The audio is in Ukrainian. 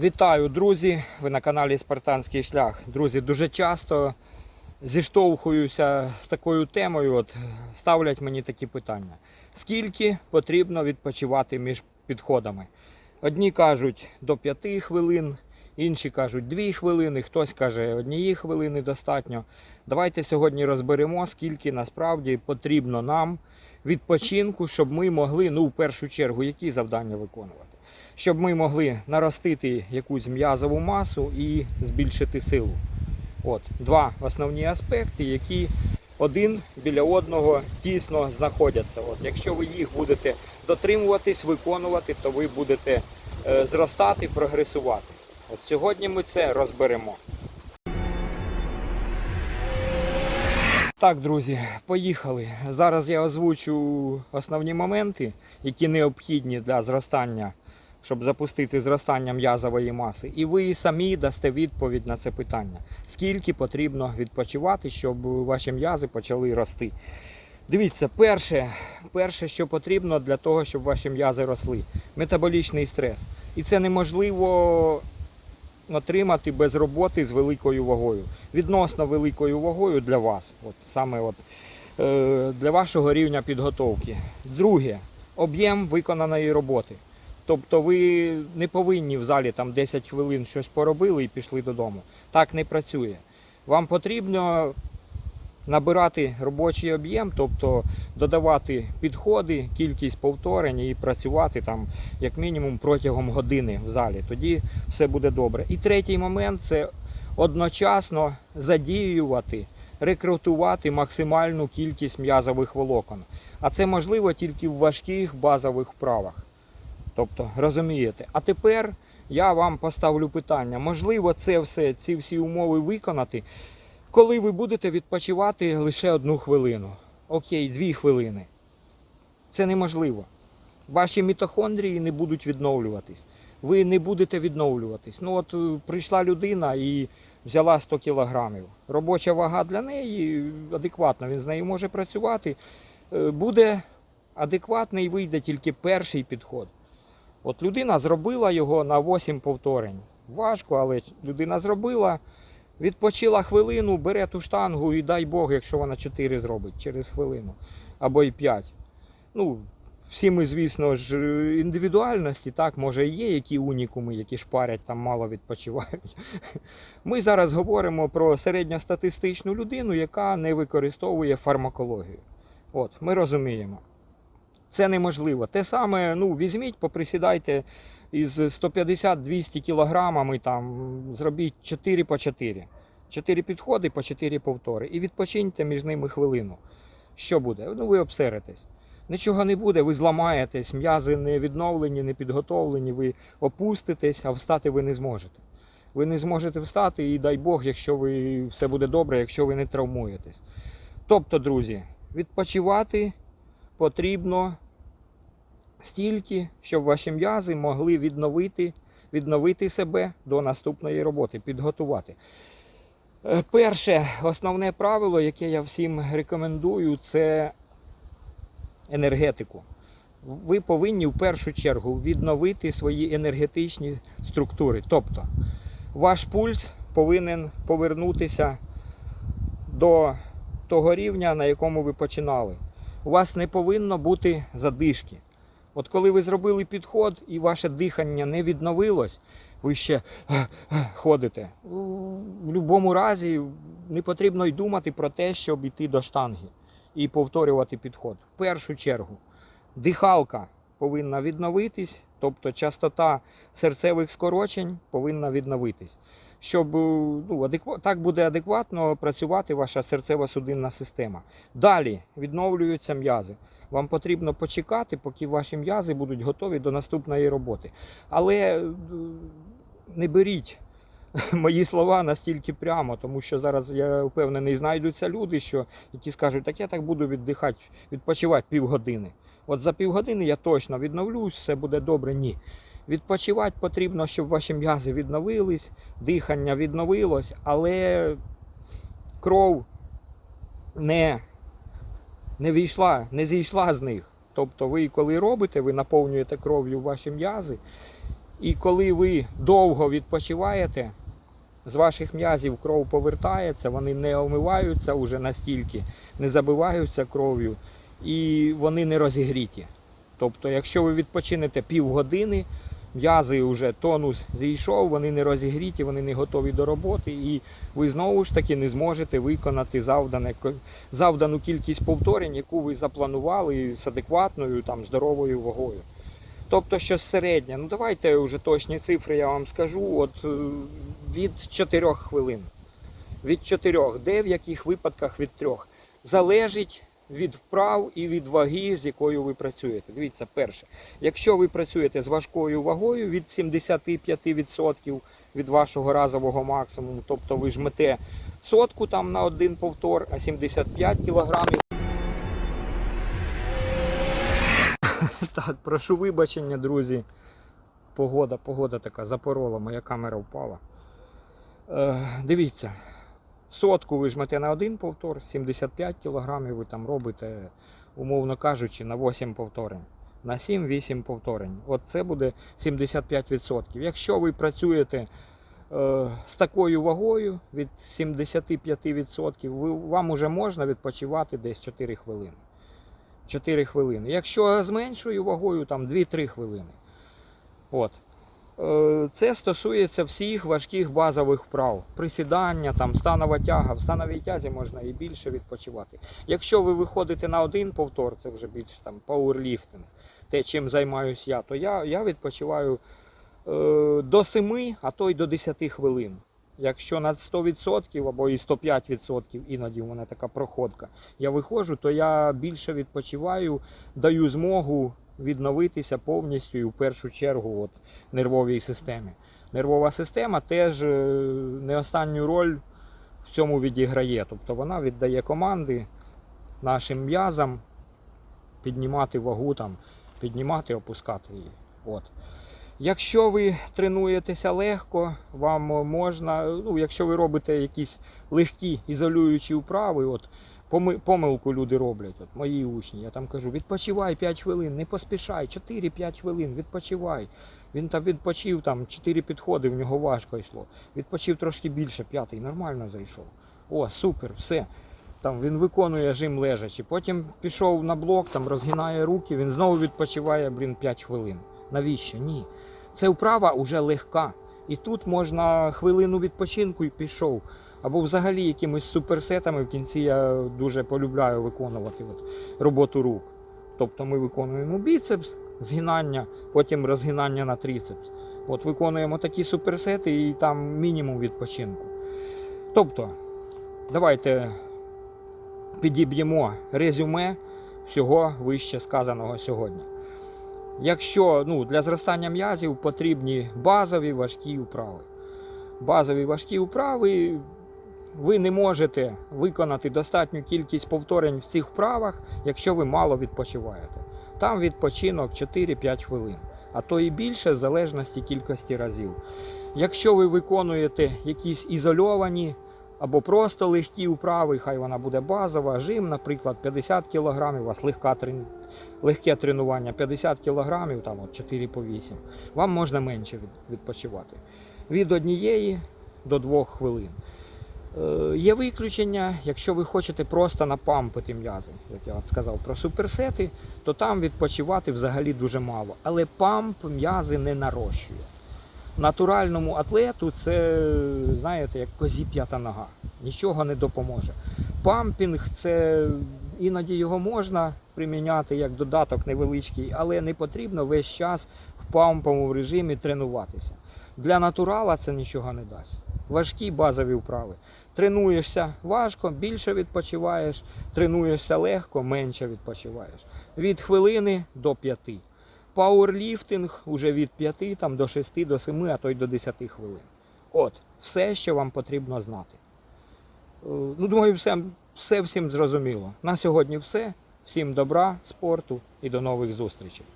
Вітаю, друзі! Ви на каналі Спартанський шлях. Друзі, дуже часто зіштовхуюся з такою темою. От ставлять мені такі питання: скільки потрібно відпочивати між підходами? Одні кажуть до 5 хвилин, інші кажуть 2 хвилини, хтось каже однієї хвилини достатньо. Давайте сьогодні розберемо, скільки насправді потрібно нам відпочинку, щоб ми могли, ну, в першу чергу, які завдання виконувати щоб ми могли наростити якусь м'язову масу і збільшити силу. От два основні аспекти, які один біля одного тісно знаходяться. От, якщо ви їх будете дотримуватись, виконувати, то ви будете е, зростати, прогресувати. От сьогодні ми це розберемо. Так, друзі, поїхали. Зараз я озвучу основні моменти, які необхідні для зростання щоб запустити зростання м'язової маси, і ви самі дасте відповідь на це питання. Скільки потрібно відпочивати, щоб ваші м'язи почали рости? Дивіться, перше, перше, що потрібно для того, щоб ваші м'язи росли метаболічний стрес. І це неможливо отримати без роботи з великою вагою. Відносно великою вагою для вас, от саме от, е, для вашого рівня підготовки. Друге, об'єм виконаної роботи. Тобто ви не повинні в залі там 10 хвилин щось поробили і пішли додому. Так не працює. Вам потрібно набирати робочий об'єм, тобто додавати підходи, кількість повторень і працювати там як мінімум протягом години в залі. Тоді все буде добре. І третій момент це одночасно задіювати, рекрутувати максимальну кількість м'язових волокон. А це можливо тільки в важких базових вправах. Тобто, розумієте, а тепер я вам поставлю питання. Можливо, це все, ці всі умови виконати, коли ви будете відпочивати лише одну хвилину. Окей, дві хвилини. Це неможливо. Ваші мітохондрії не будуть відновлюватись. Ви не будете відновлюватись. Ну от е, прийшла людина і взяла 100 кілограмів. Робоча вага для неї адекватна, він з нею може працювати. Е, Буде адекватний, вийде тільки перший підход. От людина зробила його на 8 повторень. Важко, але людина зробила, відпочила хвилину, бере ту штангу і дай Бог, якщо вона 4 зробить через хвилину або й 5. Ну, всі ми, звісно ж, індивідуальності, так, може і є які унікуми, які шпарять, там мало відпочивають. Ми зараз говоримо про середньостатистичну людину, яка не використовує фармакологію. От, ми розуміємо. Це неможливо. Те саме, ну, візьміть, поприсідайте із 150-200 кілограмами, там, зробіть 4 по 4. 4 підходи по 4 повтори. І відпочиньте між ними хвилину. Що буде? Ну, ви обсеритесь. Нічого не буде, ви зламаєтесь, м'язи не відновлені, не підготовлені, ви опуститесь, а встати ви не зможете. Ви не зможете встати, і дай Бог, якщо ви все буде добре, якщо ви не травмуєтесь. Тобто, друзі, відпочивати потрібно стільки, щоб ваші м'язи могли відновити, відновити себе до наступної роботи, підготувати. Е, Перше основне правило, яке я всім рекомендую, це енергетику. Ви повинні в першу чергу відновити свої енергетичні структури. Тобто ваш пульс повинен повернутися до того рівня, на якому ви починали. У вас не повинно бути задишки. От коли ви зробили підход і ваше дихання не відновилось, ви ще ходите. В будь-якому разі не потрібно й думати про те, щоб йти до штанги і повторювати підход. В першу чергу дихалка повинна відновитись, тобто частота серцевих скорочень повинна відновитись. Щоб ну, адеква... так буде адекватно працювати ваша серцево-судинна система. Далі відновлюються м'язи. Вам потрібно почекати, поки ваші м'язи будуть готові до наступної роботи. Але е, не беріть мої слова настільки прямо, тому що зараз я впевнений, знайдуться люди, що, які скажуть, так я так буду віддихати, відпочивати півгодини. От за півгодини я точно відновлюсь, все буде добре. Ні. Відпочивати потрібно, щоб ваші м'язи відновились, дихання відновилось, але кров не, не війшла, не зійшла з них. Тобто ви, коли робите, ви наповнюєте кров'ю ваші м'язи, І коли ви довго відпочиваєте, з ваших м'язів кров повертається, вони не омиваються уже настільки, не забиваються кров'ю і вони не розігріті. Тобто, якщо ви відпочинете півгодини, м'язи вже тонус зійшов, вони не розігріті, вони не готові до роботи, і ви знову ж таки не зможете виконати завдане, завдану кількість повторень, яку ви запланували з адекватною там, здоровою вагою. Тобто щось середнє. Ну давайте вже точні цифри я вам скажу. От е, від 4 хвилин. Від 4, де в яких випадках від 3. Залежить від вправ і від ваги, з якою ви працюєте. Дивіться, перше, якщо ви працюєте з важкою вагою від 75% від вашого разового максимуму, тобто ви жмете сотку там на один повтор, а 75 кілограмів. Так, прошу вибачення, друзі. Погода, погода така запорола, моя камера впала. Е, дивіться, сотку ви жмете на один повтор, 75 кілограмів ви там робите, умовно кажучи, на 8 повторень. На 7-8 повторень. От це буде 75%. Якщо ви працюєте е, з такою вагою від 75%, ви, вам уже можна відпочивати десь 4 хвилини. 4 хвилини. Якщо з меншою вагою, там 2-3 хвилини. От. Е, Це стосується всіх важких базових вправ. Присідання, там, станова тяга. В становій тязі можна і більше відпочивати. Якщо ви виходите на один повтор, це вже більше там пауерліфтинг, те, чим займаюся я, то я, я відпочиваю е, до 7, а то й до 10 хвилин. Якщо на 100% або і 105% іноді в мене така проходка, я виходжу, то я більше відпочиваю, даю змогу відновитися повністю і в першу чергу от, нервовій системі. Нервова система теж е, не останню роль в цьому відіграє. Тобто вона віддає команди нашим м'язам піднімати вагу, там, піднімати, опускати її. От. Якщо ви тренуєтеся легко, вам можна, ну, якщо ви робите якісь легкі ізолюючі вправи, от, помилку люди роблять, от, мої учні, я там кажу, відпочивай 5 хвилин, не поспішай, 4-5 хвилин, відпочивай. Він там відпочив, там 4 підходи, в нього важко йшло. Відпочив трошки більше, п'ятий, нормально зайшов. О, супер, все. Там він виконує жим лежачи. Потім пішов на блок, там розгинає руки, він знову відпочиває, блін, 5 хвилин. Навіщо? Ні. Це вправа вже легка. І тут можна хвилину відпочинку і пішов. Або взагалі якимись суперсетами в кінці я дуже полюбляю виконувати от, роботу рук. Тобто ми виконуємо біцепс, згинання, потім розгинання на трицепс. От виконуємо такі суперсети і там мінімум відпочинку. Тобто, давайте підіб'ємо резюме всього вище сказаного сьогодні. Якщо ну, для зростання м'язів потрібні базові важкі вправи. Базові важкі вправи ви не можете виконати достатню кількість повторень в цих вправах, якщо ви мало відпочиваєте. Там відпочинок 4-5 хвилин, а то і більше в залежності кількості разів. Якщо ви виконуєте якісь ізольовані або просто легкі вправи, хай вона буде базова, жим, наприклад, 50 кг, у вас легка легке тренування 50 кг, там от 4 по 8, вам можна менше відпочивати. Від однієї до двох хвилин. Е, Є виключення, якщо ви хочете просто напампити м'язи, як я от сказав про суперсети, то там відпочивати взагалі дуже мало. Але памп м'язи не нарощує. Натуральному атлету це, знаєте, як козі п'ята нога. Нічого не допоможе. Пампінг це іноді його можна приміняти як додаток невеличкий, але не потрібно весь час в памповому режимі тренуватися. Для натурала це нічого не дасть. Важкі базові вправи. Тренуєшся важко, більше відпочиваєш, тренуєшся легко, менше відпочиваєш. Від хвилини до п'яти. Пауерліфтинг уже від 5 там, до 6, до 7, а то й до 10 хвилин. От, все, що вам потрібно знати. Е, Ну, думаю, все, все всім зрозуміло. На сьогодні все. Всім добра, спорту і до нових зустрічей.